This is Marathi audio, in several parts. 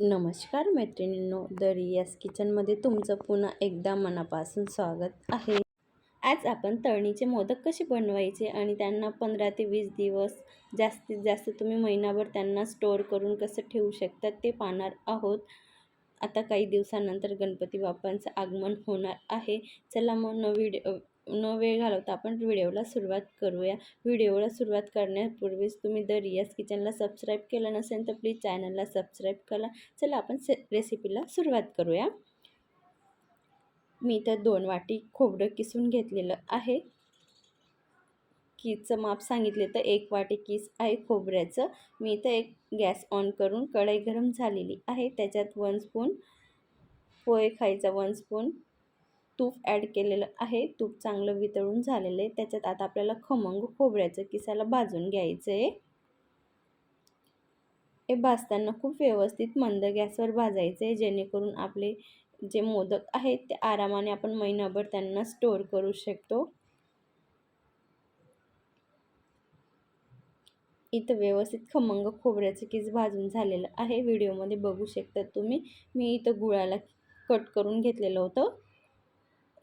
नमस्कार मैत्रिणींनो द रियास किचनमध्ये तुमचं पुन्हा एकदा मनापासून स्वागत आहे. आज आपण तळणीचे मोदक कसे बनवायचे आणि त्यांना पंधरा ते वीस दिवस जास्तीत जास्त तुम्ही महिनाभर त्यांना स्टोअर करून कसं ठेवू शकतात ते पाहणार आहोत. आता काही दिवसानंतर गणपती बाप्पांचं आगमन होणार आहे. चला मग न न वेळ घालवता आपण व्हिडिओला सुरुवात करूया. व्हिडिओला सुरुवात करण्यापूर्वीच तुम्ही द रियाज किचनला सबस्क्राईब केलं नसेल तर प्लीज चॅनलला सबस्क्राईब करा. चला आपण से रेसिपीला सुरुवात करूया. मी तर दोन वाटी खोबरं किसून घेतलेलं आहे. कीचं माप सांगितले तर एक वाटी किस आहे खोबऱ्याचं. मी इथं एक गॅस ऑन करून कढई गरम झालेली आहे. त्याच्यात वन स्पून पोहे खायचा वन स्पून तूप ॲड केलेलं आहे. तूप चांगलं वितळून झालेलं आहे. त्याच्यात आता आपल्याला खमंग खोबऱ्याचं किसाला भाजून घ्यायचं आहे. हे भाजताना खूप व्यवस्थित मंद गॅसवर भाजायचं आहे. जेणेकरून आपले जे मोदक आहेत ते आरामाने आपण महिनाभर त्यांना स्टोअर करू शकतो. इथं व्यवस्थित खमंग खोबऱ्याचं किस भाजून झालेलं आहे. व्हिडिओमध्ये बघू शकता तुम्ही. मी इथं गुळाला कट करून घेतलेलं होतं.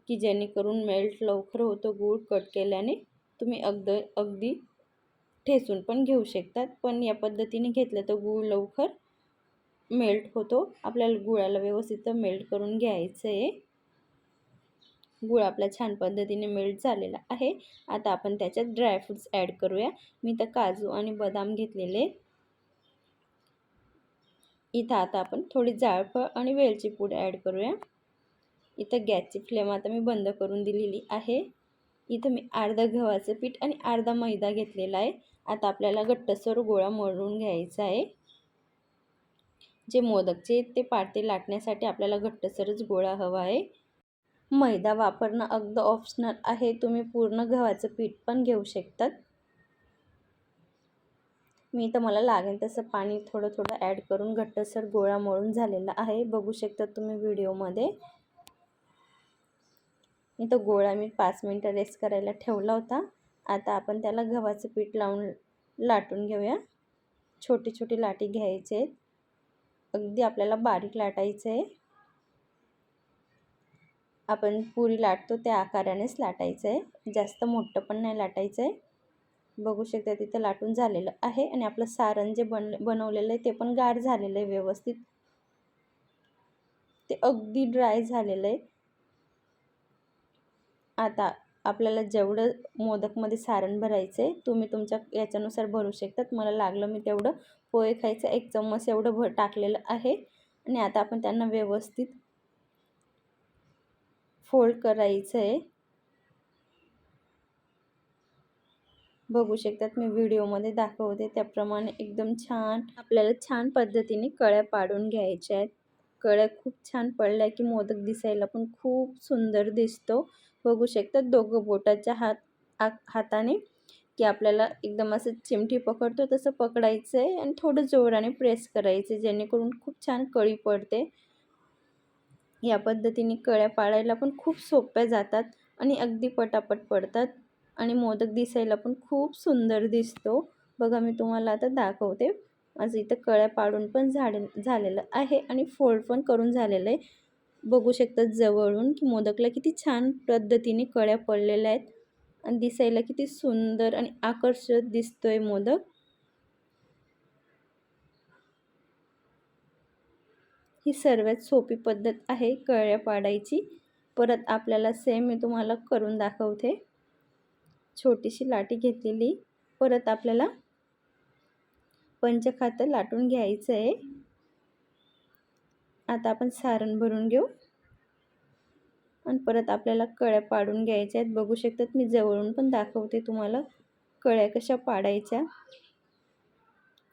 की जेणेकरून मेल्ट लवकर होतो गूळ कट केल्याने तुम्ही अगद अगदी ठेसून पण घेऊ शकतात. पण या पद्धतीने घेतलं तर गूळ लवकर मेल्ट होतो. आपल्याला गुळाला व्यवस्थित मेल्ट करून घ्यायचं आहे गुळ आपला छान पद्धतीने मेल्ट झालेला आहे. आता आपण त्याच्यात ड्रायफ्रूट्स ॲड करूया. मी तर काजू आणि बदाम घेतलेले. इथं आता आपण थोडी जायफळ आणि वेलची पूड ॲड करूया. इथं गॅसची फ्लेम आता मी बंद करून दिलेली आहे. इथं मी अर्धा गव्हाचं पीठ आणि अर्धा मैदा घेतलेला आहे. आता आपल्याला गट्टसर गोळा मळून घ्यायचा आहे. जे मोदकचे ते पाटे लाटण्यासाठी आपल्याला घट्टसरच गोळा हवा आहे. मैदा वापरणं अगदी ऑप्शनल आहे. तुम्ही पूर्ण गव्हाचं पीठ पण घेऊ शकतात. मी तर मला लागेल तसं पाणी थोडं थोडं ॲड करून घट्टसर गोळा मळून झालेला आहे. बघू शकता तुम्ही व्हिडिओमध्ये तो गोळा मी पाच मिनटं रेस्ट करायला ठेवला होता. आता आपण त्याला गव्हाचं पीठ लावून लाटून घेऊया. छोटी छोटी लाटी घ्यायचे आहेत. अगदी आपल्याला बारीक लाटायचं आहे. आपण पुरी लाटतो त्या आकारानेच लाटायचं आहे. जास्त मोठं पण नाही लाटायचं आहे. बघू शकता तिथं लाटून झालेलं आहे आणि आपलं सारण जे बन बनवलेलं आहे ते पण गार झालेलं आहे व्यवस्थित. ते अगदी ड्राय झालेलं आहे. आता आपल्याला जेवढं मोदकमध्ये सारण भरायचं आहे तुम्ही तुमच्या याच्यानुसार भरू शकतात. मला लागलं मी तेवढं पोहे खायचं एक चम्मच एवढं भर टाकलेलं आहे. आणि आता आपण त्यांना व्यवस्थित फोल्ड करायचं आहे. बघू शकतात मी व्हिडिओमध्ये दाखवते. त्याप्रमाणे एकदम छान आपल्याला छान पद्धतीने कळ्या पाडून घ्यायच्या आहेत. कळ्या खूप छान पडल्या की मोदक दिसायला पण खूप सुंदर दिसतो. बघू शकतात दोघं बोटाच्या हात आ हाताने की आपल्याला एकदम असं चिमठी पकडतो तसं पकडायचं आहे आणि थोडं जोराने प्रेस करायचं जेणेकरून खूप छान कळी पडते. या पद्धतीने कळ्या पाळायला पण खूप सोप्या जातात आणि अगदी पटापट पडतात आणि मोदक दिसायला पण खूप सुंदर दिसतो. बघा मी तुम्हाला आता दाखवते. माझं इथं कळ्या पाडून पण झाडे झालेलं आहे आणि फोल्ड पण करून झालेलं आहे. बघू शकतात जवळून की मोदकला किती छान पद्धतीने कळ्या पडलेल्या आहेत आणि दिसायला किती सुंदर आणि आकर्षक दिसतोय मोदक. ही सर्वात सोपी पद्धत आहे कळ्या पाडायची. परत आपल्याला सेम मी तुम्हाला करून दाखवते. छोटीशी लाटी घेतलेली. परत आपल्याला पंचखातं लाटून घ्यायचं आहे आता आपण सारण भरून घेऊ. आणि परत आपल्याला कळ्या पाडून घ्यायच्या आहेत. बघू शकतात मी जवळून पण दाखवते तुम्हाला कळ्या कशा पाडायच्या.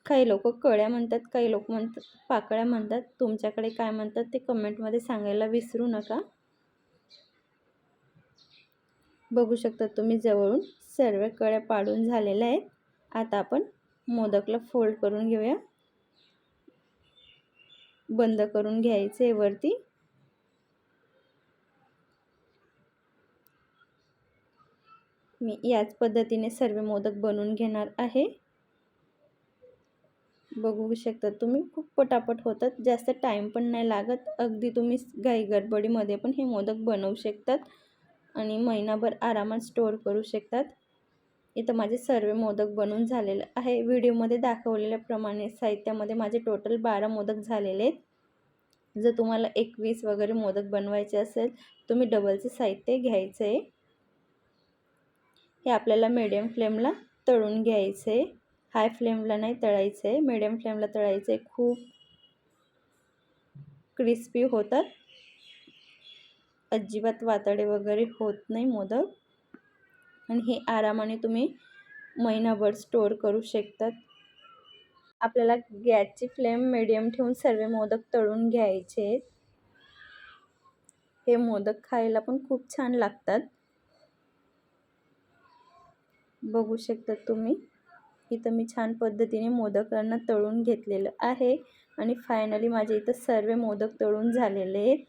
काही लोक कळ्या म्हणतात काही लोक म्हणतात पाकळ्या म्हणतात. तुमच्याकडे काय म्हणतात ते कमेंटमध्ये सांगायला विसरू नका. बघू शकता तुम्ही जवळून सर्व कळ्या पाडून झालेल्या आहेत. आता आपण मोदकला फोल्ड करून घेऊया. बंद करून घ्यायचे वरती. मी याच पद्धतीने सर्व मोदक बनवून घेणार आहे. बघू शकता तुम्ही खूप पटापट होतात. जास्त टाईम पण नाही लागत. अगदी तुम्ही घाई गडबडीमध्ये पण हे मोदक बनवू शकतात आणि महिनाभर आरामात स्टोअर करू शकतात. इथं माझे सर्व मोदक बनून झालेले आहे. व्हिडिओमध्ये दाखवलेल्याप्रमाणे साहित्यामध्ये माझे टोटल बारा मोदक झालेले आहेत. जर तुम्हाला एकवीस वगैरे मोदक बनवायचे असेल तुम्ही डबलचे साहित्य घ्यायचं. आहे हे आपल्याला मीडियम फ्लेमला तळून घ्यायचं. आहे हाय फ्लेमला नाही तळायचं. आहे मीडियम फ्लेमला तळायचं. आहे खूप क्रिस्पी होतात. अजिबात वातडे वगैरे होत नाही मोदक. आणि हे आरामाने तुम्ही महिनाभर स्टोअर करू शकतात. आपल्याला गॅसची फ्लेम मिडियम ठेवून सर्व मोदक तळून घ्यायचे आहेत. हे मोदक खायला पण खूप छान लागतात. बघू शकता तुम्ही. इथं मी छान पद्धतीने मोदकांना तळून घेतलेलं आहे. आणि फायनली माझे इथं सर्व मोदक तळून झालेले आहेत.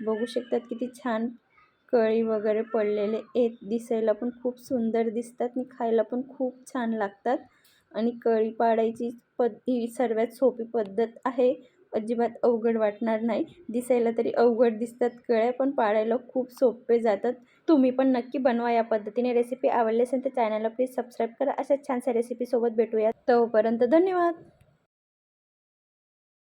बघू शकतात किती छान कळी वगैरे पडलेले आहेत. दिसायला पण खूप सुंदर दिसतात आणि खायला पण खूप छान लागतात. आणि कळी पाडायची पद ही सर्वात सोपी पद्धत आहे. अजिबात अवघड वाटणार नाही. दिसायला तरी अवघड दिसतात कळ्या पण पाडायला खूप सोपे जातात. तुम्ही पण नक्की बनवा या पद्धतीने रेसिपी आवडली असेल तर चॅनलला प्लीज सबस्क्राईब करा. अशा छानशा रेसिपीसोबत भेटूया तोपर्यंत धन्यवाद!